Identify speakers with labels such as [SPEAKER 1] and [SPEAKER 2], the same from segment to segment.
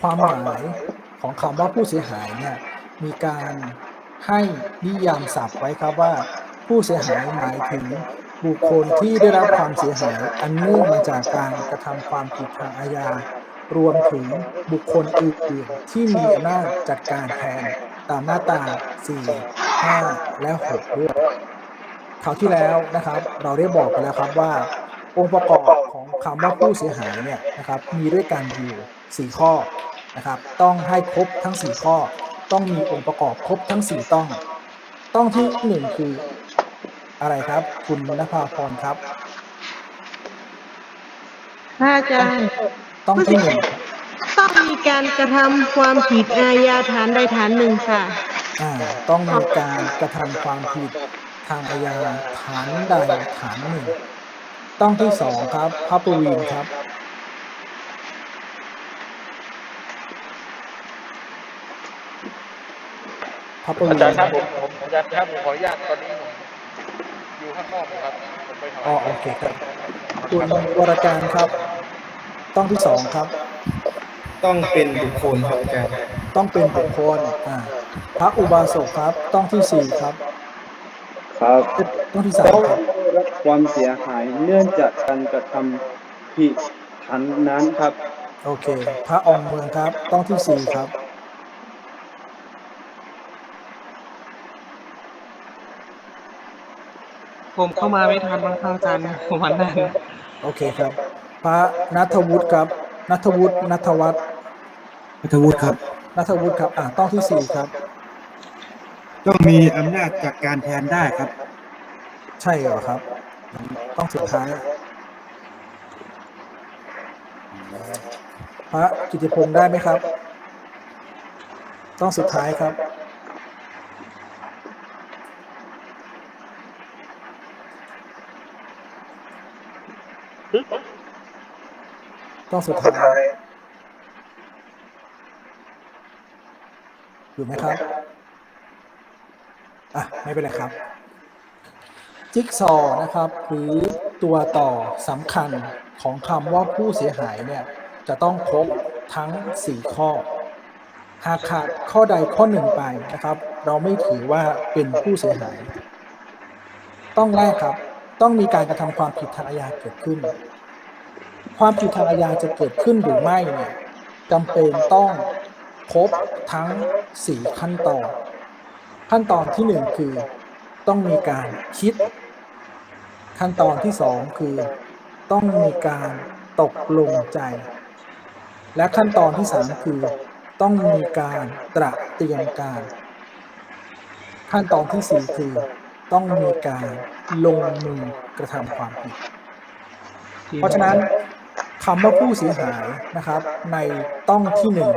[SPEAKER 1] ความหมายของคำว่าผู้เสียหายเนี่ยมีการให้นิยามศัพท์ไว้ครับว่า ผู้เสียหายหมายถึงบุคคลที่ได้รับความเสียหายอันเนื่องมาจากการกระทำความผิดทางอาญารวมถึงบุคคลอื่นๆที่มีอำนาจจัดการแทนตามมาตรา 4 5 และ 6 ด้วยคราวที่แล้วนะครับ เราได้บอกไปแล้วครับว่า องค์ประกอบ ของคำว่าผู้เสียหายเนี่ยนะครับมีด้วยกันอยู่ 4 ข้อนะครับต้องให้ครบทั้ง 4 ข้อ ต้องมีองค์ประกอบครบทั้ง 4 ต้อง ต้องที่หนึ่งคืออะไรครับ คุณนภาพรครับ
[SPEAKER 2] พระอาจารย์
[SPEAKER 1] ต้องที่หนึ่ง
[SPEAKER 2] ต้องมีการกระทำความผิดอาญาฐานใดฐานหนึ่งค่ะ
[SPEAKER 1] อ่าต้องมีการกระทำความผิดทางอาญาฐานใดฐานหนึ่ง ต้องที่สองครับพระปวีนครับ พระปวี
[SPEAKER 3] อานจารย์ครับผมผมอาจารย์ครับผมขออนุญาตตอนนี้ผมอยู่ข้างนอกอยู่ครับผมไปถวาย
[SPEAKER 1] อ๋อโอเคครับคุณวรการครับ ต้องที่สองครับ
[SPEAKER 4] ต้องเป็นบุคคลครับอาจารย์
[SPEAKER 1] ต้องเป็นบุคคลอ่าพระอุบาสกครับ ต้องที่สี่ครับ
[SPEAKER 5] ครับ
[SPEAKER 1] ต้องที่สาม
[SPEAKER 5] ต้อง
[SPEAKER 1] ครับ
[SPEAKER 5] ได้รับความเสียหายเนื่องจากการกระทำผิดทันนั้นครับ
[SPEAKER 1] โอเค พระองค์เมืองครับ ต้องที่สี่ครับ
[SPEAKER 2] ผมเข้ามาไม่ทันบางครั้งอาจารย์ผมวันนั้น
[SPEAKER 1] โอเคครับ พระนัทวุฒิครับ นัทวุฒินัทวัฒน์
[SPEAKER 4] พัทวุฒิครับ
[SPEAKER 1] นัทวุฒิครับ อ่าต้องที่สี่ครับ
[SPEAKER 4] ต้องมีอำนาจจัดการแทนได้ครับ
[SPEAKER 1] ใช่เหรอครับ ต้องสุดท้าย พระกิติพงศ์ได้ไหมครับ ต้องสุดท้ายครับ ต้องสุดท้ายอยู่ไหมครับ อะไม่เป็นไรครับ จิ๊กซอว์นะครับ หรือตัวต่อสำคัญของคำว่าผู้เสียหายเนี่ยจะต้องครบทั้ง 4 ข้อ หากขาดข้อใดข้อหนึ่งไปนะครับ เราไม่ถือว่าเป็นผู้เสียหาย ต้องแรกครับ ต้องมีการกระทำความผิดทางอาญาเกิดขึ้น ความผิดทางอาญาจะเกิดขึ้นหรือไม่เนี่ยจำเป็นต้องครบทั้ง 4 ขั้นตอน ขั้นตอนที่หนึ่งคือต้องมีการคิด ขั้นตอนที่สองคือต้องมีการตกลงใจ และขั้นตอนที่สามคือต้องมีการตระเตรียมการ ขั้นตอนที่สี่คือต้องมีการลงมือกระทำความผิด เพราะฉะนั้นคำว่าผู้เสียหายนะครับ ในต้องที่หนึ่ง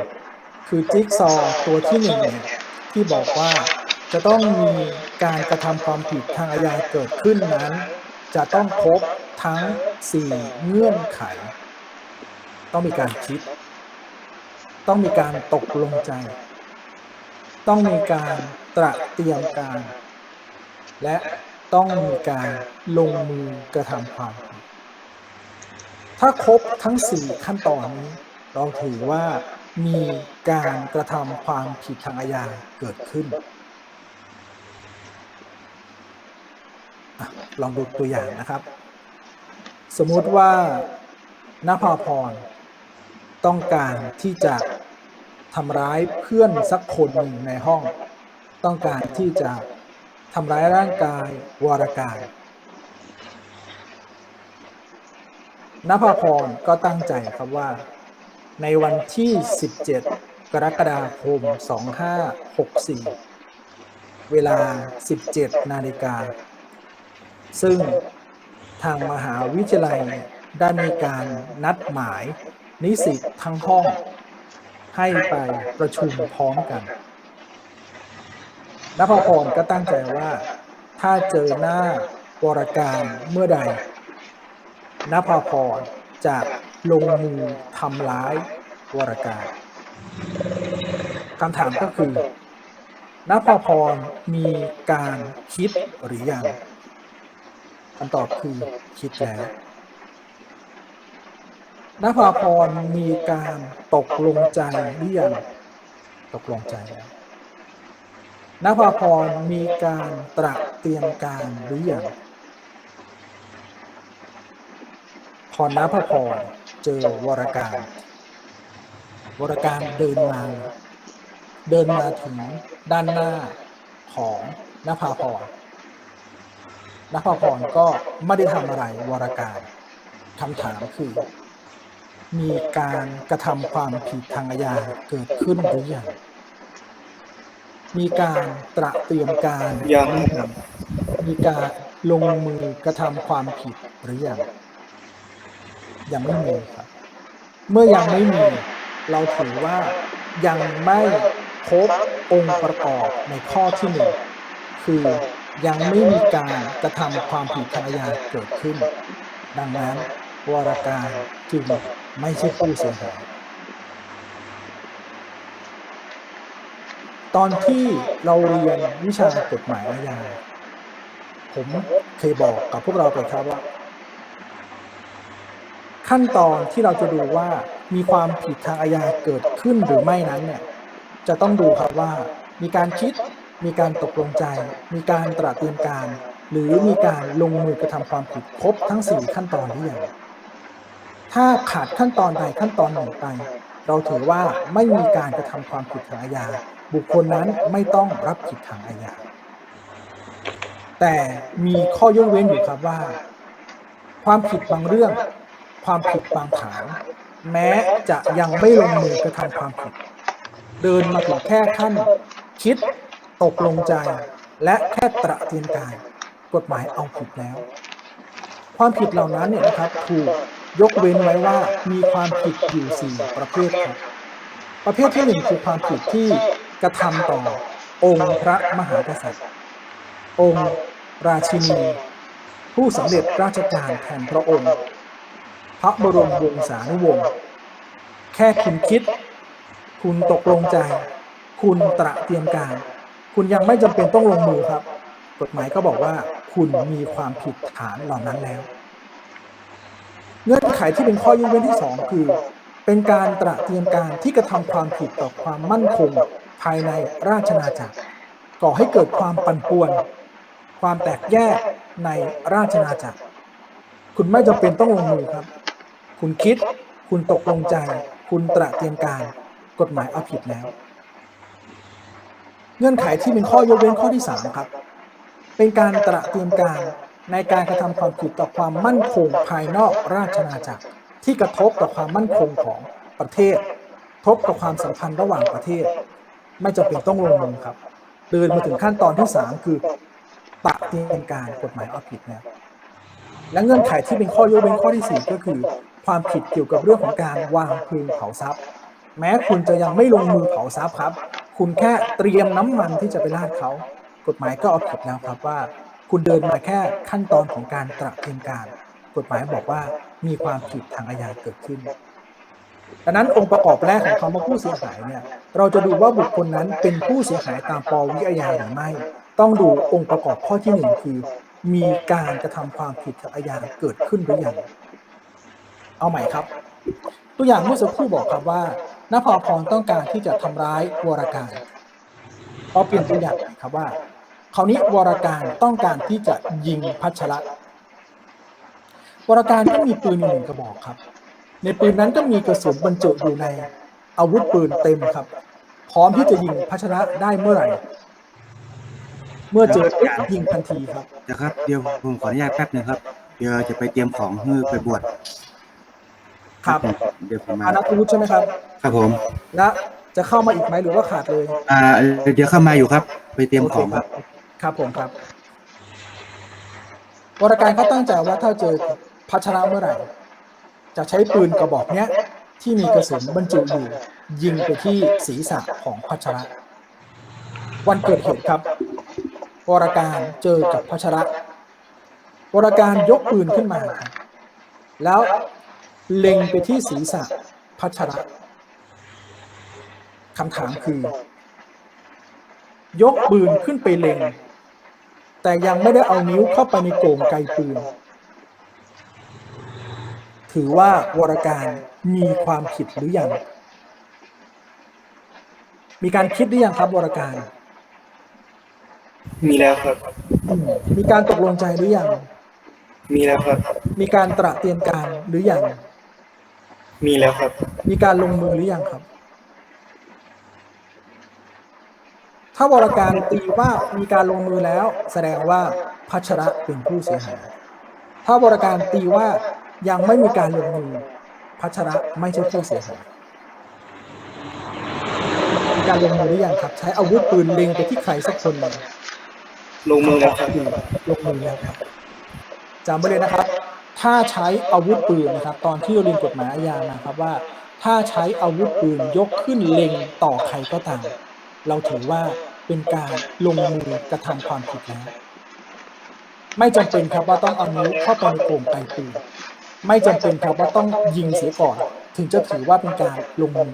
[SPEAKER 1] คือจิ๊กซอตัวที่หนึ่งเนี่ยที่บอกว่า จะต้องมีการกระทำความผิดทางอาญาเกิดขึ้นนั้น จะต้องครบทั้ง 4 เงื่อนไข ต้องมีการคิด ต้องมีการตกลงใจ ต้องมีการตระเตรียมการ และต้องมีการลงมือกระทำความผิดถ้าครบทั้ง 4 ขั้นตอนนี้ เราถือว่ามีการกระทำความผิดทางอาญาเกิดขึ้น อะ ลองดูตัวอย่างนะครับ สมมุติว่านภาพรต้องการที่จะทำร้ายเพื่อนสักคนหนึ่งในห้อง ต้องการที่จะทำร้ายร่างกายวรการนภาพรก็ตั้งใจครับว่า ในวันที่ 17 กรกฎาคม 2564 เวลา 17 นาฬิกา ซึ่งทางมหาวิทยาลัยได้มีการนัดหมายนิสิตทั้งห้อง ให้ไปประชุมพร้อมกันนภพรก็ตั้งใจว่าถ้าเจอหน้าวรการเมื่อใดนภพรจะลงมือทำร้ายวรการคำถามก็คือนภพรมีการคิดหรือยัง คำตอบคือคิดแล้วนภาพรมีการตกลงใจหรือยังตกลงใจแล้วนภาพรมีการตระเตรียมการหรือยังพอนภาพรเจอวรการ วรการเดินมา เดินมาถึงด้านหน้าของนภาพร นภาพรก็ไม่ได้ทำอะไรวรการคำถามคือ มีการกระทำความผิดทางอาญาเกิดขึ้นหรือยังมีการตระเตรียมการ
[SPEAKER 4] ยังครับ
[SPEAKER 1] มีการลงมือกระทำความผิดหรือยังยังไม่มีครับ เมื่อยังไม่มี เราถือว่ายังไม่ครบองค์ประกอบในข้อที่หนึ่งคือ ยังไม่มีการกระทำความผิดทางอาญาเกิดขึ้น ดังนั้นวรการจึงไม่ใช่ผู้เสียหายตอนที่เราเรียนวิชากฎหมายอาญาผมเคยบอกกับพวกเราไปครับว่า ขั้นตอนที่เราจะดูว่ามีความผิดทางอาญาเกิดขึ้นหรือไม่นั้นเนี่ยจะต้องดูครับว่ามีการคิด มีการตกลงใจ มีการตระเตรียมการ หรือมีการลงมือกระทำความผิดครบทั้ง 4 ขั้นตอนหรือยังถ้าขาดขั้นตอนใดขั้นตอนหนึ่งไป เราถือว่าไม่มีการกระทำความผิดทางอาญา บุคคลนั้นไม่ต้องรับผิดทางอาญา แต่มีข้อยกเว้นอยู่ครับว่า ความผิดบางเรื่อง ความผิดบางฐานแม้จะยังไม่ลงมือกระทำความผิด เดินมาถึงแค่ขั้นคิด ตกลงใจ และแค่ตระเตรียมการกฎหมายเอาผิดแล้ว ความผิดเหล่านั้นเนี่ยนะครับถูกยกเว้นไว้ว่ามีความผิดอยู่สี่ประเภทครับประเภทที่หนึ่งคือความผิดที่กระทำต่อองค์พระมหากษัตริย์ องค์ราชินี ผู้สำเร็จราชการแทนพระองค์ พระบรมวงศานุวงศ์แค่คุณคิด คุณตกลงใจ คุณตระเตรียมการ คุณยังไม่จำเป็นต้องลงมือครับ กฎหมายก็บอกว่าคุณมีความผิดฐานเหล่านั้นแล้ว เงื่อนไขที่เป็นข้อยกเว้นที่สองคือ เป็นการตระเตรียมการที่กระทำความผิดต่อความมั่นคง ภายในราชนาจักร ก่อให้เกิดความปั่นป่วน ความแตกแยกในราชนาจักร คุณไม่จำเป็นต้องลงมือครับ คุณคิด คุณตกลงใจ คุณตระเตรียมการ กฎหมายเอาผิดแล้ว เงื่อนไขที่เป็นข้อยกเว้นข้อที่สามครับ เป็นการตระเตรียมการในการกระทำความผิดต่อความมั่นคงภายนอกราชนาจักร ที่กระทบต่อความมั่นคงของประเทศทบกับความสัมพันธ์ระหว่างประเทศ ไม่จำเป็นต้องลงมือครับ เดินมาถึงขั้นตอนที่สามคือตระเตรียมการกฎหมายเอาผิดแล้วและเงื่อนไขที่เป็นข้อยกเว้นข้อที่สี่ก็คือ ความผิดเกี่ยวกับเรื่องของการวางเพลิงเผาทรัพย์ แม้คุณจะยังไม่ลงมือเผาทรัพย์ครับ คุณแค่เตรียมน้ำมันที่จะไปราดเขา กฎหมายก็เอาผิดแล้วครับว่า คุณเดินมาแค่ขั้นตอนของการตระเตรียมการ กฎหมายบอกว่ามีความผิดทางอาญาเกิดขึ้นดังนั้นองค์ประกอบแรกของคำว่าผู้เสียหายเนี่ยเราจะดูว่าบุคคลนั้นเป็นผู้เสียหายตามปวิอาญาหรือไม่ ต้องดูองค์ประกอบข้อที่หนึ่งคือ มีการกระทำความผิดทางอาญาเกิดขึ้นหรือยังเอาใหม่ครับ ตัวอย่างเมื่อสักครู่บอกครับว่า นภาพรต้องการที่จะทำร้ายวรการเอาเปลี่ยนตัวอย่างหม่ครับว่าคราวนี้วรการต้องการที่จะยิงพัชระวรการก็มีปืนอยู่หนึ่งกระบอกครับ ในปืนนั้นก็มีกระสุนบรรจุอยู่ในอาวุธปืนเต็มครับ พร้อมที่จะยิงพัชระได้เมื่อไหร่ เมื่อเจอปุ๊บยิงทันทีครับ
[SPEAKER 4] นะครับ เดี๋ยวผมขออนุญาตแป๊บหนึงครับ เดี๋ยวจะไปเตรียมของเพื่อไปบวช
[SPEAKER 1] ครับ
[SPEAKER 4] เดี๋ยวผมมา
[SPEAKER 1] อานัทวุฒิใช่ไหมครับ
[SPEAKER 4] ครับผม
[SPEAKER 1] และจะเข้ามาอีกไหมหรือว่าขาดเลย
[SPEAKER 4] อ่าเดี๋ยวเข้ามาอยู่ครับ ไปเตรียม
[SPEAKER 1] โอ
[SPEAKER 4] ข
[SPEAKER 1] เค
[SPEAKER 4] อง
[SPEAKER 1] ค
[SPEAKER 4] ค
[SPEAKER 1] รั
[SPEAKER 4] รั
[SPEAKER 1] บบครับผมครับ วรการเขาตั้งใจว่าถ้าเจอพัชระเมื่อไหร่ จะใช้ปืนกระบอกเนี้ย ที่มีกระสุนบรรจุอยู่ยิงไปที่ศีรษะของพัชระ วันเกิดเหตุครับ วรการเจอกับพัชระ วรการยกปืนขึ้นมาครับแล้ว เล็งไปที่ศีรษะพัชระคำถามคือ ยกปืนขึ้นไปเล็ง แต่ยังไม่ได้เอานิ้วเข้าไปในโก่งไกปืน ถือว่าวรการมีความผิดหรือยัง มีการคิดหรือยังครับวรการ
[SPEAKER 4] มีแล้วครับ
[SPEAKER 1] อืมมีการตกลงใจหรือยัง
[SPEAKER 4] มีแล้วครับ
[SPEAKER 1] มีการตระเตรียมการหรือยัง
[SPEAKER 4] มีแล้วครับ
[SPEAKER 1] มีการลงมือหรือยังครับ ถ้าวรการตีว่ามีการลงมือแล้ว แสดงว่าพัชระเป็นผู้เสียหาย ถ้าวรการตีว่ายังไม่มีการลงมือ พัชระไม่ใช่ผู้เสียหายมีการลงมือหรือยังครับ ใช้อาวุธปืนเล็งไปที่ใครสักคนหนึ่ง
[SPEAKER 4] ลงมือแล้วครับ
[SPEAKER 1] ลงมือแล้วครับจำไว้เลยนะครับ ถ้าใช้อาวุธปืนนะครับ ตอนที่เรียนกฎหมายอาญานะครับว่า ถ้าใช้อาวุธปืนยกขึ้นเล็งต่อใครก็ตาม เราถือว่าเป็นการลงมือกระทำความผิดแล้วไม่จำเป็นครับว่าต้องเอานิ้วเข้าไปในโป่งไกปืนไม่จำเป็นครับว่าต้องยิงเสียก่อน ถึงจะถือว่าเป็นการลงมือ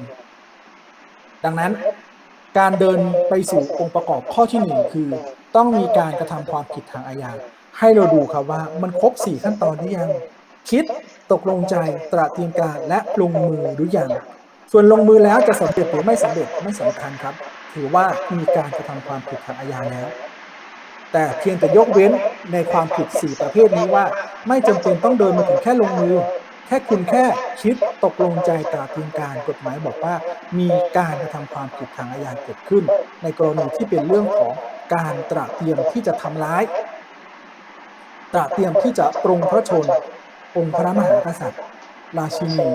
[SPEAKER 1] ดังนั้นการเดินไปสู่องค์ประกอบข้อที่หนึ่งคือ ต้องมีการกระทำความผิดทางอาญา ให้เราดูครับว่ามันครบสี่ขั้นตอนหรือยัง คิดตกลงใจตระเตรียมการและลงมือหรือยังส่วนลงมือแล้วจะสำเร็จหรือไม่สำเร็จไม่สำคัญครับ ถือว่ามีการกระทำความผิดทางอาญาแล้ว แต่เพียงแต่ยกเว้นในความผิด 4 ประเภทนี้ว่า ไม่จำเป็นต้องเดินมาถึงแค่ลงมือ แค่คุณแค่คิดตกลงใจตราเตรียมการกฎหมายบอกว่า มีการกระทำความผิดทางอาญาเกิดขึ้น ในกรณีที่เป็นเรื่องของการตระเตรียมที่จะทำร้าย ตระเตรียมที่จะปรงพระชน องค์พระมหากษัตริย์ ราชินี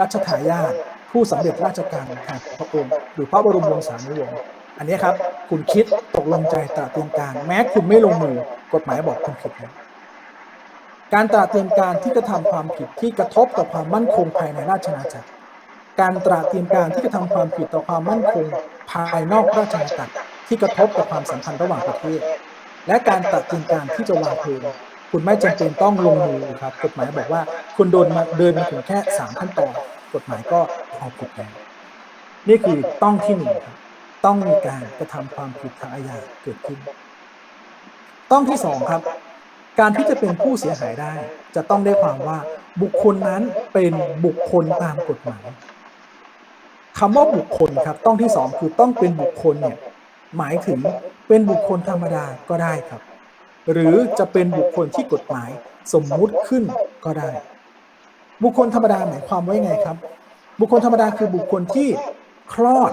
[SPEAKER 1] รัชทายาทผู้สำเร็จราชการแห่งพระองค์หรือพระบรมวงศานุวงศ์อันนี้ครับ คุณคิดตกลงใจตระเตรียมการ แม้คุณไม่ลงมือกฎหมายบอกคุณผิดแล้วการตระเตรียมการที่กระทำความผิดที่กระทบต่อความมั่นคงภายในราชอาณาจักร การตระเตรียมการที่กระทำความผิดต่อความมั่นคงภายนอกราชอาณาจักรที่กระทบต่อความสัมพันธ์ระหว่างประเทศ และการตระเตรียมการที่จะวางเพลิง คุณไม่จำเป็นต้องลงมือครับ กฎหมายบอกว่าคุณโดนมาเดินมาถึงแค่สามขั้นตอน กฎหมายก็เอาผิดแล้วนี่คือต้องที่หนึ่งครับต้องมีการกระทำความผิดทางอาญาเกิดขึ้น ต้องที่สองครับ การที่จะเป็นผู้เสียหายได้ จะต้องได้ความว่าบุคคลนั้นเป็นบุคคลตามกฎหมายคำว่าบุคคลครับ ต้องที่สองคือต้องเป็นบุคคลเนี่ยหมายถึงเป็นบุคคลธรรมดาก็ได้ครับ หรือจะเป็นบุคคลที่กฎหมายสมมุติขึ้นก็ได้ บุคคลธรรมดาหมายความว่าไงครับ บุคคลธรรมดาคือบุคคลที่คลอด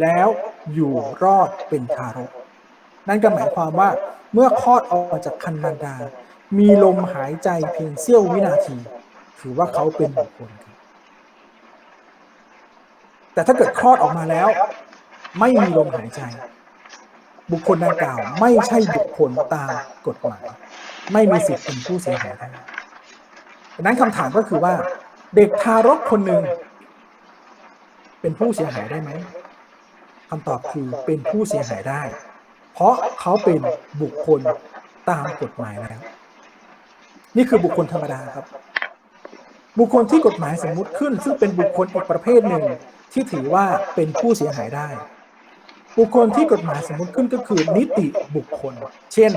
[SPEAKER 1] แล้วอยู่รอดเป็นทารก นั่นก็หมายความว่าเมื่อคลอดออกมาจากคันมารดา มีลมหายใจเพียงเสี้ยววินาที ถือว่าเขาเป็นบุคคลแต่ถ้าเกิดคลอดออกมาแล้ว ไม่มีลมหายใจ บุคคลดังกล่าวไม่ใช่บุคคลตามกฎหมาย ไม่มีสิทธิ์เป็นผู้เสียหายได้ดังนั้นคำถามก็คือว่า เด็กทารกคนหนึ่งเป็นผู้เสียหายได้ไหมคำตอบคือเป็นผู้เสียหายได้ เพราะเขาเป็นบุคคลตามกฎหมายแล้ว นี่คือบุคคลธรรมดาครับ บุคคลที่กฎหมายสมมุติขึ้น ซึ่งเป็นบุคคลอีกประเภทหนึ่งที่ถือว่าเป็นผู้เสียหายได้ บุคคลที่กฎหมายสมมติขึ้นก็คือนิติบุคคล เช่น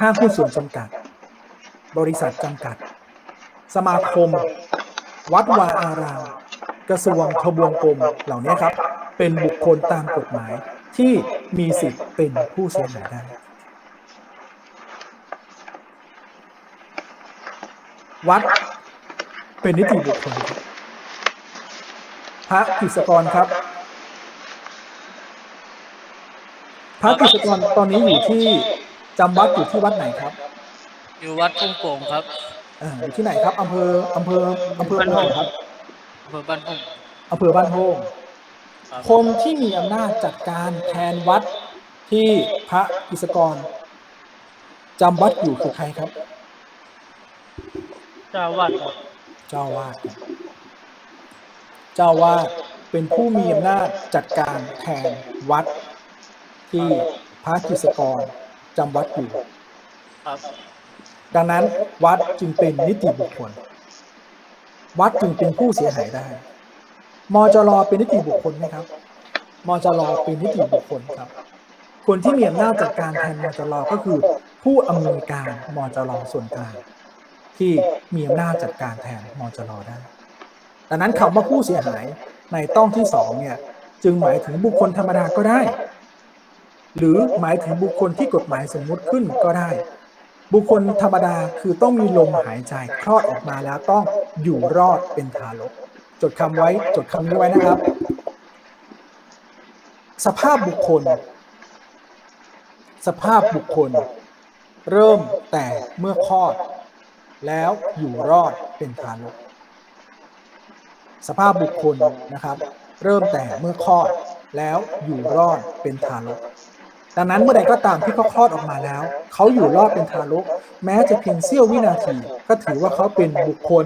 [SPEAKER 1] ห้างหุ้นส่วนจำกัด บริษัทจำกัด สมาคม วัดวาอารามกระทรวงทบวงกรมเหล่านี้ครับ เป็นบุคคลตามกฎหมายที่มีสิทธิ์เป็นผู้เสียหายได้ วัดเป็นนิติบุคคลครับพระกฤษกรครับ พระกฤษกรตอนนี้อยู่ที่จำวัดอยู่ที่วัดไหนครับ
[SPEAKER 6] อยู่วัดทุ่งโป่งครับ
[SPEAKER 1] อ่าอยู่ที่ไหนครับอำเภออำเภออำเภอ
[SPEAKER 6] บ้าน
[SPEAKER 1] เมื
[SPEAKER 6] โป่
[SPEAKER 1] อง
[SPEAKER 6] ง
[SPEAKER 1] ครับ
[SPEAKER 6] อำเภอบ้านทุ่ง
[SPEAKER 1] อำเภอบ้านโฮง
[SPEAKER 6] ครับ
[SPEAKER 1] คนที่มีอำนาจจัดการแทนวัดที่พระกฤษกรจำวัดอยู่คือใครครับ
[SPEAKER 6] เจ้าวาดครับ
[SPEAKER 1] เจ้าวาดครับเจ้าวาดเป็นผู้มีอำนาจจัดการแทนวัด ที่พระกฤษกรจำวัดอยู่
[SPEAKER 6] ครับ
[SPEAKER 1] ดังนั้นวัดจึงเป็นนิติบุคคล วัดจึงเป็นผู้เสียหายได้ มจรเป็นนิติบุคคลไหมครับ มจรเป็นนิติบุคคลครับ คนที่มีอำนาจจัดการแทนมจรก็คือ ผู้อำนวยการมจรส่วนกลางที่มีอำนาจจัดการแทนมจรได้ ดังนั้นคำว่าผู้เสียหายในต้องที่สองเนี่ยจึงหมายถึงบุคคลธรรมดาก็ได้ หรือหมายถึงบุคคลที่กฎหมายสมมุติขึ้นก็ได้ บุคคลธรรมดาคือต้องมีลมหายใจคลอดออกมาแล้วต้องอยู่รอดเป็นทารก จดคำไว้จดคำนี้ไว้นะครับ สภาพบุคคล สภาพบุคคล เริ่มแต่เมื่อคลอด แล้วอยู่รอดเป็นทารก สภาพบุคคลนะครับ เริ่มแต่เมื่อคลอดแล้วอยู่รอดเป็นทารก ดังนั้นเมื่อใดก็ตามที่เขาคลอดออกมาแล้ว เขาอยู่รอดเป็นทารก แม้จะเพียงเสี้ยววินาที ก็ถือว่าเขาเป็นบุคคล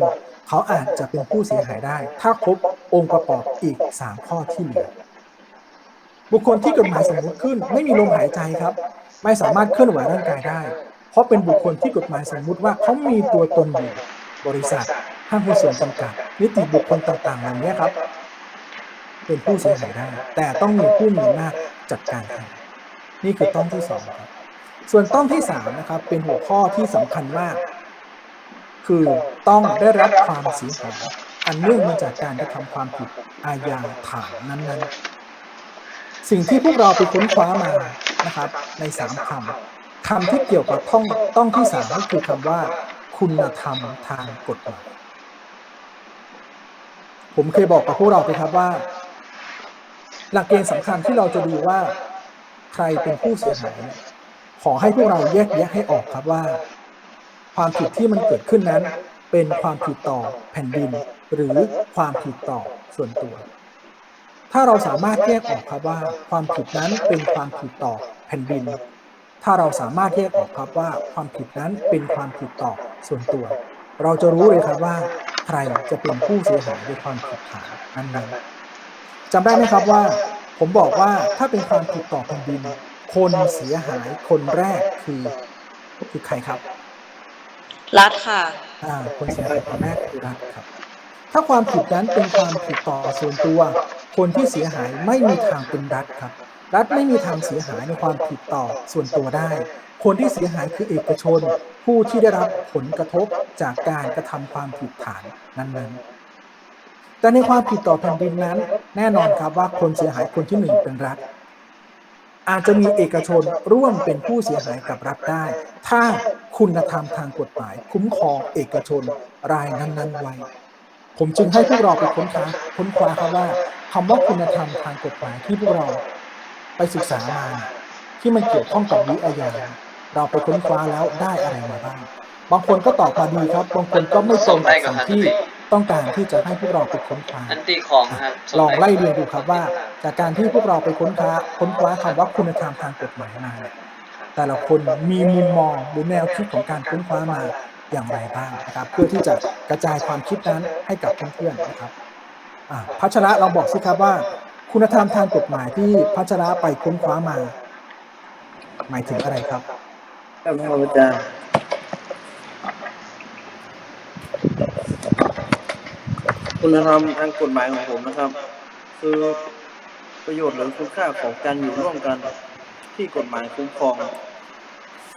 [SPEAKER 1] เขาอาจจะเป็นผู้เสียหายได้ ถ้าครบองค์ประกอบอีก 3 ข้อที่เหลือ บุคคลที่กฎหมายสมมติขึ้น ไม่มีลมหายใจครับ ไม่สามารถเคลื่อนไหวร่างกายได้ เพราะเป็นบุคคลที่กฎหมายสมมุติว่าเขามีตัวตนอยู่บริษัทห้างหุ้นส่วนจำกัด นิติบุคคลต่างๆเหล่านี้ครับ เป็นผู้เสียหายได้ แต่ต้องมีผู้มีอำนาจจัดการแทน นี่คือต้องที่สองครับส่วนต้องที่สามนะครับ เป็นหัวข้อที่สำคัญมาก คือต้องได้รับความเสียหายอันเนื่องมาจากการกระทำความผิดอาญาฐานนั้นๆ สิ่งที่พวกเราไปค้นคว้ามานะครับ ในสามคำคำที่เกี่ยวกับต้องต้องที่สามก็คือคำว่า คุณธรรมทางกฎหมายผมเคยบอกกับพวกเราไปครับว่า หลักเกณฑ์สำคัญที่เราจะดูว่า ใครเป็นผู้เสียหายขอให้พวกเราแยกแยะให้ออกครับว่า ความผิดที่มันเกิดขึ้นนั้น เป็นความผิดต่อแผ่นดิน หรือความผิดต่อส่วนตัว ถ้าเราสามารถแยกออกครับว่า ความผิดนั้นเป็นความผิดต่อแผ่นดิน ถ้าเราสามารถแยกออกครับว่า ความผิดนั้นเป็นความผิดต่อส่วนตัว เราจะรู้เลยครับว่าใครจะเป็นผู้เสียหายในความผิดฐานนั้นๆจำได้ไหมครับว่า ผมบอกว่าถ้าเป็นความผิดต่อแผ่นดิน คนเสียหายคนแรกคือคือใครครับ
[SPEAKER 7] รัฐค่ะ
[SPEAKER 1] อ่า คนเสียหายคนแรกคือรัฐครับ ถ้าความผิดนั้นเป็นความผิดต่อส่วนตัว คนที่เสียหายไม่มีทางเป็นรัฐครับ รัฐไม่มีทางเสียหายในความผิดต่อส่วนตัวได้ คนที่เสียหายคือเอกชน ผู้ที่ได้รับผลกระทบจากการกระทำความผิดฐานนั้นๆ แต่ในความผิดต่อแผ่นดินนั้น แน่นอนครับว่าคนเสียหายคนที่หนึ่งเป็นรัฐ อาจจะมีเอกชนร่วมเป็นผู้เสียหายกับรัฐได้ ถ้าคุณธรรมทางกฎหมาย คุ้มครองเอกชนรายนั้นๆไว้ ผมจึงให้พวกเราไปค้นคว้าค้นคว้าครับว่าคำว่าคุณธรรมทางกฎหมายที่พวกเราไปศึกษามาที่มันเกี่ยวข้องกับวิอาญาเราไปค้นคว้าแล้วได้อะไรมาบ้าง บางคนก็ตอบมาดีครับ บางคนก็ไม่ตรงกับสิ่งที่ต้องการที่จะให้พวกเราไปค้นคว้า
[SPEAKER 8] อันตีของครับ
[SPEAKER 1] ลองไล่เรียงดูครับว่า จากการที่พวกเราไปค้นคว้าค้นคว้าคำว่าคุณธรรมทางกฎหมายมาเนี่ยแต่ละคนมีมุมมองหรือแนวคิดของการค้นคว้ามาอย่างไรบ้างนะครับ เพื่อที่จะกระจายความคิดนั้นให้กับเพื่อนๆนะครับอ่าพัชระลองบอกสิครับว่า คุณธรรมทางกฎหมายที่พัชระไปค้นคว้ามา หมายถึงอะไรครับ
[SPEAKER 5] ครับอาจารย์ คุณธรรมทางกฎหมายของผมนะครับ คือประโยชน์หรือคุณค่าของการอยู่ร่วมกันที่กฎหมายคุ้มครอง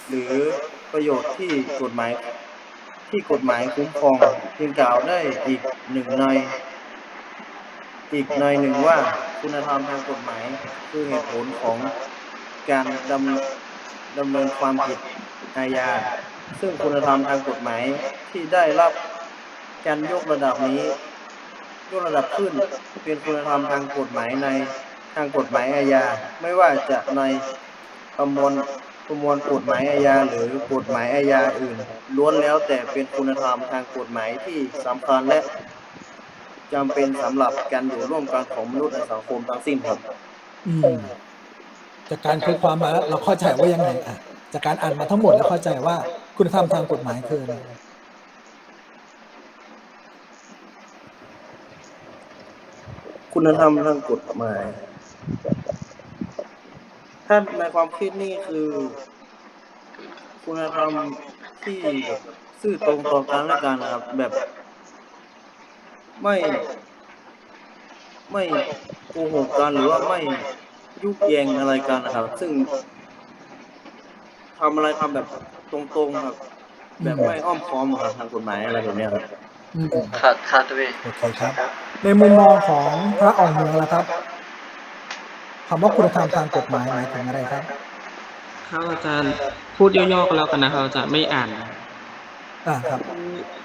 [SPEAKER 5] หรือประโยชน์ที่กฎหมายที่กฎหมายคุ้มครองเพียงกล่าวได้อีกหนึ่งใน อีกในหนึ่งว่าคุณธรรมทางกฎหมายคือเหตุผลของการดำดำเนินความผิดอาญา ซึ่งคุณธรรมทางกฎหมายที่ได้รับการยกระดับนี้ ยกระดับขึ้น เป็นคุณธรรมทางกฎหมายในทางกฎหมายอาญา ไม่ว่าจะในประมวลประมวลกฎหมายอาญาหรือกฎหมายอาญาอื่น ล้วนแล้วแต่เป็นคุณธรรมทางกฎหมายที่สำคัญและจำเป็นสำหรับการอยู่ร่วมกันของมนุษย์ในสังคมทั้งสิ้นครับ
[SPEAKER 1] จากการค้นความมาแล้วเราเข้าใจว่ายังไงอะจากการอ่านมาทั้งหมดแล้วเข้าใจว่าคุณธรรมทางกฎหมายคืออะไร
[SPEAKER 5] คุณธรรมทางกฎหมาย ถ้าในความคิดนี่คือ คุณธรรมที่แบบซื่อตรงต่อกันและกันนะครับ แบบ ไม่ ไม่โกหกกันหรือว่าไม่ยุแยงอะไรกันนะครับ ซึ่งทำอะไรทำแบบตรงๆครับ แบบไม่อ้อมค้อมครับทางกฎหมายอะไรแบบเนี้ยครับ
[SPEAKER 1] อืม
[SPEAKER 7] ขาดขาดตัวเอง
[SPEAKER 1] โอเคครับ ในมุมมองของพระออกเมืองแล้วครับคำว่าคุณธรรมทางกฎหมายหมายถึงอะไรครับ
[SPEAKER 8] ครับอาจารย์พูดย่อๆกันแล้วกันนะครับอาจารย์ไม่อ่าน
[SPEAKER 1] อ่าครับ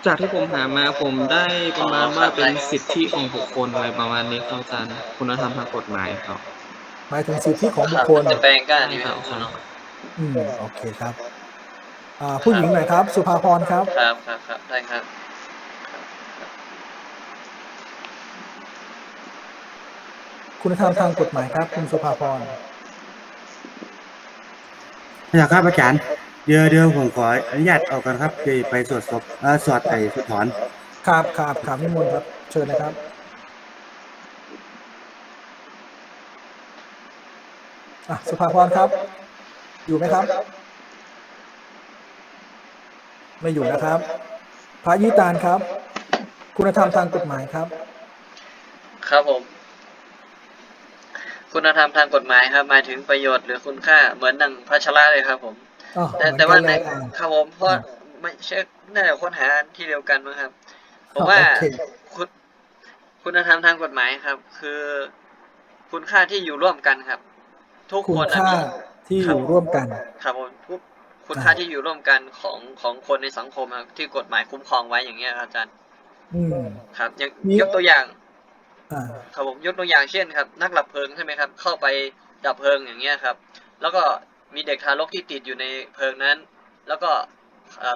[SPEAKER 8] จากที่ผมหามาผมได้ประมาณว่าเป็นสิทธิของบุคคลอะไรประมาณนี้ครับอาจารย์คุณธรรมทางกฎหมายครับ
[SPEAKER 1] หมายถึงสิทธิของบุคคล
[SPEAKER 7] จะแปลงก้านนี่ไหม
[SPEAKER 8] ใช่
[SPEAKER 7] ครับ
[SPEAKER 8] ครับ
[SPEAKER 1] อืมโอเคครับอ่าผู้หญิงหน่อยครับ สุภาพรครับ
[SPEAKER 7] ครับครับครับได้ครับ
[SPEAKER 1] คุณธรรมทางกฎหมายครับ คุณสุภาพร
[SPEAKER 4] อยากครับอาจารย์เดี๋ยวเดี๋ยวผมขออนุญาตออกกันครับไปไปสวดศพเอ่อสวดไอ้สวดถอน
[SPEAKER 1] ครับครับครับนิมนต์ครับ เชิญนะครับ อะ สุภาพรครับ อยู่ไหมครับ ไม่อยู่นะครับ พระยี่ตานครับ คุณธรรมทางกฎหมายครับ
[SPEAKER 7] ครับผม คุณธรรมทางกฎหมายครับหมายถึงประโยชน์หรือคุณค่าเหมือนดังพระชระเลยครับ ผม
[SPEAKER 1] อ๋อ
[SPEAKER 7] แต่
[SPEAKER 1] เหมือน
[SPEAKER 7] แต่ว่า
[SPEAKER 1] กัน
[SPEAKER 7] ใน
[SPEAKER 1] เลยอ่า
[SPEAKER 7] ครับผมเพราะ
[SPEAKER 1] อ่า
[SPEAKER 7] ไม่ใช่น่าจะค้นหาที่เดียวกันมั้งครับ ผม
[SPEAKER 1] อ๋อ
[SPEAKER 7] ว่า
[SPEAKER 1] โอเค
[SPEAKER 7] คุณคุณธรรมทางกฎหมายครับ คือคุณค่าที่อยู่ร่วมกันครับ ทุก
[SPEAKER 1] คุ
[SPEAKER 7] ค
[SPEAKER 1] ณ
[SPEAKER 7] นนะ
[SPEAKER 1] ค่า
[SPEAKER 7] มี
[SPEAKER 1] ที่อ
[SPEAKER 7] ครับ
[SPEAKER 1] ยู่ร่วมกัน
[SPEAKER 7] ครับผมทุกคุณ
[SPEAKER 1] อ่า
[SPEAKER 7] ค่า ที่อยู่ร่วมกันของของคนในสังคมครับที่กฎหมายคุ้มครองไว้อย่างเงี้ยครับอาจารย์
[SPEAKER 1] อืม
[SPEAKER 7] ครับยก
[SPEAKER 1] มี
[SPEAKER 7] ยกตัวอย่าง
[SPEAKER 1] อ่า
[SPEAKER 7] ครับผมยกตัวอย่างเช่นครับ นักดับเพลิงใช่ไหมครับ เข้าไปดับเพลิงอย่างเงี้ยครับ แล้วก็มีเด็กทารกที่ติดอยู่ในเพลิงนั้น แล้วก็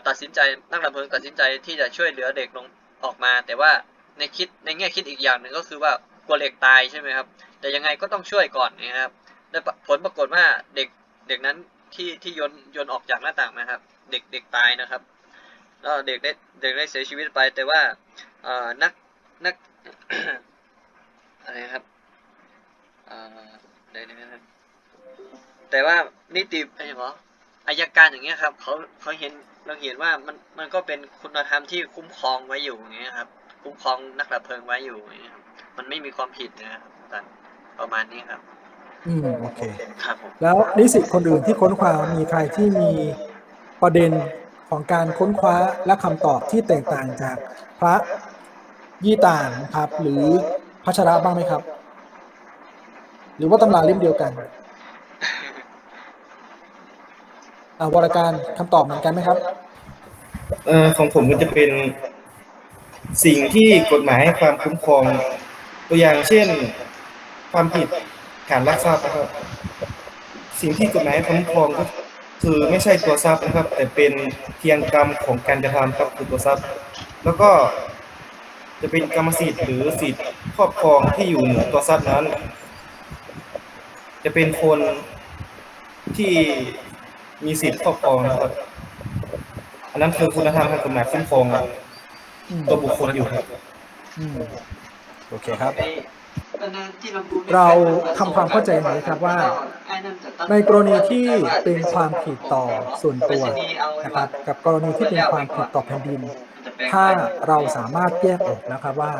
[SPEAKER 7] ตัดสินใจนักดับเพลิงตัดสินใจที่จะช่วยเหลือเด็กลงออกมา แต่ว่าในคิดในแง่คิดอีกอย่างหนึ่งก็คือว่ากลัวเด็กตายใช่ไหมครับ แต่ยังไงก็ต้องช่วยก่อนนะครับและผลปรากฏว่าเด็กเด็กนั้นที่ที่ยนยนออกจากหน้าต่างนะครับ เด็กเด็กตายนะครับแล้วเด็กได้เด็กได้เสียชีวิตไป แต่ว่านักนัก อะไรนะครับเอ่อเดี๋ยวนะครับ แต่ว่านิติอะไรหรออายการอย่างเงี้ยครับเขาเขาเห็นเราเห็นว่ามันมันก็เป็นคุณธรรมที่คุ้มครองไว้อยู่อย่างเงี้ยครับ คุ้มครองนักดับเพลิงไว้อยู่อย่างเงี้ยครับมันไม่มีความผิดนะครับอาจารย์ประมาณนี้ครับ
[SPEAKER 1] อืมโอเค
[SPEAKER 7] ครับผม
[SPEAKER 1] แล้วนิสิตคนอื่นที่ค้นคว้ามีใครที่มีประเด็นของการค้นคว้าและคำตอบที่แตกต่างจากพระยี่ต่างครับ หรือ พัชระบ้างไหมครับ หรือว่าตำราเล่มเดียวกันอ่าวรการคำตอบเหมือนกันไหมครับ
[SPEAKER 9] เอ่อของผมก็จะเป็นสิ่งที่กฎหมายให้ความคุ้มครอง ตัวอย่างเช่น ความผิดฐานลักทรัพย์นะครับ สิ่งที่กฎหมายให้คุ้มครองก็คือไม่ใช่ตัวทรัพย์นะครับ แต่เป็นเพียงกรรมของการกระทำครับคือตัวทรัพย์ แล้วก็จะเป็นกรรมสิทธิ์หรือสิทธิ์ ครอบครองที่อยู่เหนือตัวทรัพย์นั้น จะเป็นคนที่มีสิทธิ์ครอบครองนะครับ อันนั้นคือคุณธรรมทางกฎหมายคุ้มครอง
[SPEAKER 1] อืม
[SPEAKER 9] ตัวบุคคลอยู่ครับ
[SPEAKER 1] อืมโอเคครับ
[SPEAKER 7] ไอ้อันนั้นที่เราพูด
[SPEAKER 1] เราทำความเข้าใจหน่อยครับว่า
[SPEAKER 7] ไอ้นั่นจะตั้ง
[SPEAKER 1] ในกรณีที่เป็นความผิดต่อส่วนตัวนะครับกับกรณีที่เป็นความผิดต่อแผ่นดิน ถ้าเราสามารถแยกออกนะครับว่า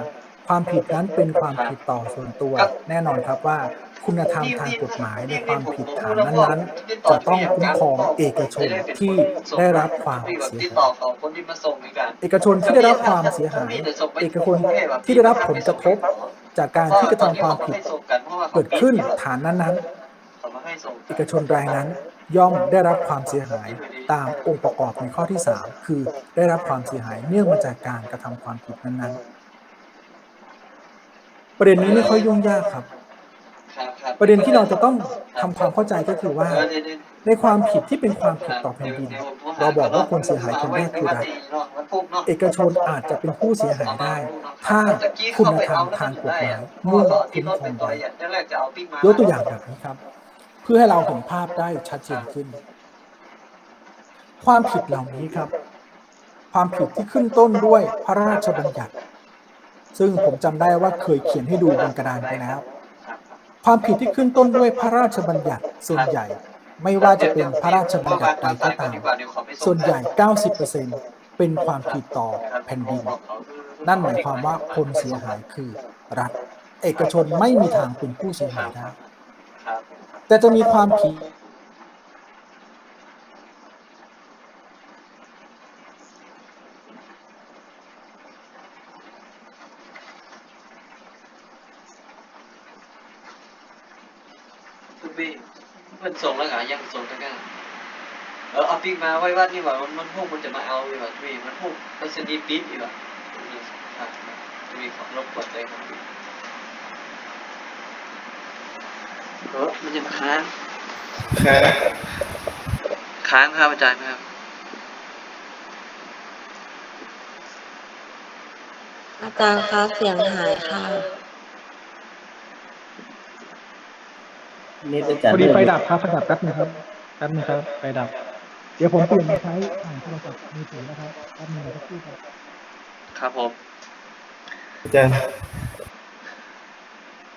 [SPEAKER 1] ความผิดนั้นเป็นความผิดต่อส่วนตัว แน่นอนครับว่าคุณธรรมทางกฎหมายในความผิดฐานนั้นๆจะต้องคุ้มครองเอกชนที่ได้รับความเสียหา
[SPEAKER 7] ย
[SPEAKER 1] เอกชนที่ได้รับความเสียหายเอกชนที่ได้รับผลกระทบจากการที่กระทำความผิดเกิดขึ้นฐานนั้นๆเอกชนรายนั้นย่อมได้รับความเสียหายตามองค์ประกอบในข้อที่ 3 คือได้รับความเสียหายเนื่องมาจากการกระทำความผิดนั้นๆ ประเด็นนี้ไม่ค่อยยุ่งยากครับ ประเด็นที่เราจะต้องทำความเข้าใจก็คือว่า ในความผิดที่เป็นความผิดต่อแผ่นดิน เราบอกว่าคนเสียหายคนแรกคือรัฐเอกชนอาจจะเป็นผู้เสียหายได้ ถ้าคุณธรรมทางกฎหมายมุ่งคุ้มครองไว้ยกตัวอย่างแบบนี้ครับ เพื่อให้เราเห็นภาพได้ชัดเจนขึ้น ความผิดเหล่านี้ครับ ความผิดที่ขึ้นต้นด้วยพระราชบัญญัติ ซึ่งผมจำได้ว่าเคยเขียนให้ดูบนกระดานไปแล้ว ความผิดที่ขึ้นต้นด้วยพระราชบัญญัติส่วนใหญ่ ไม่ว่าจะเป็นพระราชบัญญัติใดก็ตามส่วนใหญ่ 90%เป็นความผิดต่อแผ่นดิน นั่นหมายความว่าคนเสียหายคือรัฐ เอกชนไม่มีทางเป็นผู้เสียหายได้แต่จะมีความผิด
[SPEAKER 7] พี่มันส่งแล้วเหรอยังส่งตะกร้าเออเอาปิ๊กมาไว้วัดนี่หว่ามันมันพวกมันจะมาเอาดีกว่าพี่มันพวกไปสนีย์ปิ๊บดีกว่าครับจะมีของรบกวนเลยครับพี่เออมันจะมาค้าง
[SPEAKER 9] ครับ
[SPEAKER 7] ค้างครับอาจารย์ครับ
[SPEAKER 10] อาจารย์คะเสียงหายค่ะ
[SPEAKER 5] นี่จาร
[SPEAKER 1] พอดีไฟดับครับไฟดับแป๊บนึงครับแป๊บนึงครับไฟดับ เดี๋ยวผมเปลี่ยนมาใช้อ่านโทรศัพท์มือถือนะครับแป๊บนึงเดี๋ยวสักครู่ครับ
[SPEAKER 7] ครับผม
[SPEAKER 9] อาจารย์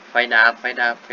[SPEAKER 7] ไฟดับไฟดับไฟ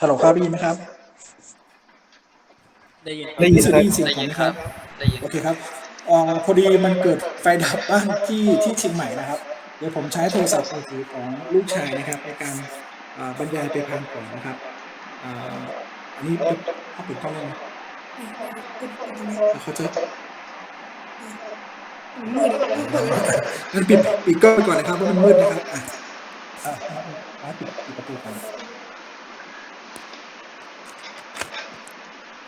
[SPEAKER 1] ฮัลโหลครับได้ยินไหมครับ
[SPEAKER 6] ได้ยิน
[SPEAKER 9] ได้ยิน
[SPEAKER 1] สุด
[SPEAKER 9] ครับ
[SPEAKER 1] ได้ยินเสียง
[SPEAKER 7] ได้
[SPEAKER 1] ผม
[SPEAKER 7] ยิน
[SPEAKER 1] ไหม
[SPEAKER 7] ค
[SPEAKER 1] ค
[SPEAKER 7] รั
[SPEAKER 1] รั
[SPEAKER 7] บบได้ยิน
[SPEAKER 1] โอเคครับเอ่อพอดีมันเกิดไฟดับบ้านที่ที่เชียงใหม่นะครับ เดี๋ยวผมใช้โทรศัพท์มือถือของลูกชายนะครับในการเอ่อบรรยายไปพางก่อนนะครับเอ่ออันนี้ปิดถ้าปิดกล้องได้ไหมเขาจะงั้นปิดปิดกล้องไปก่อนนะครับเพราะมันมืดนะครับอะอะอะปิดปิดประตูก่อน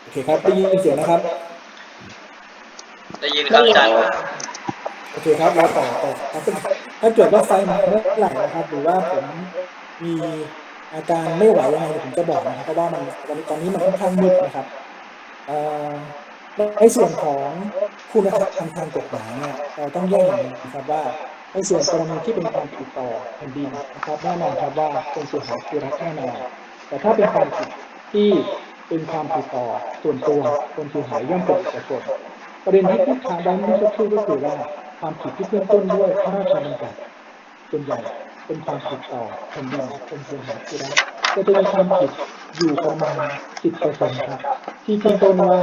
[SPEAKER 1] โอ เคครับได้ยินเสียงนะครับ
[SPEAKER 7] ได้ยินครับอาจารย์
[SPEAKER 1] โอเคครับเราต่อต่อครับถ้าเกิดว่าไฟมาเมื่อไหร่นะครับ หรือว่าผมมีอาการไม่ไหวยังไงผมจะบอกนะครับเพราะว่ามันตอนนี้ตอนนี้มันค่อนข้างมืดนะครับในส่วนของคุณธรรมทางกฎหมายเนี่ยเราต้องแยกอย่างนี้นะครับว่าในส่วนกรณีที่เป็นความผิดต่อแผ่นดินนะครับแน่นอนครับว่าคนเสียหายคือรัฐแน่นอนแต่ถ้าเป็นความผิดที่ เป็นความผิดต่อส่วนตัวคนเสียหายย่อมเป็นเอกชนประเด็นที่พูดค้าไว้เมื่อสักครู่ก็คือว่าความผิดที่เริ่มต้นด้วยพระราชบัญญัติส่วนใหญ่เป็นความผิดต่อแผ่นดินเป็นเสียหายคือรัฐก็จะมีความผิดอยู่ประมาณ10%ครับที่ขึ้นต้นว่า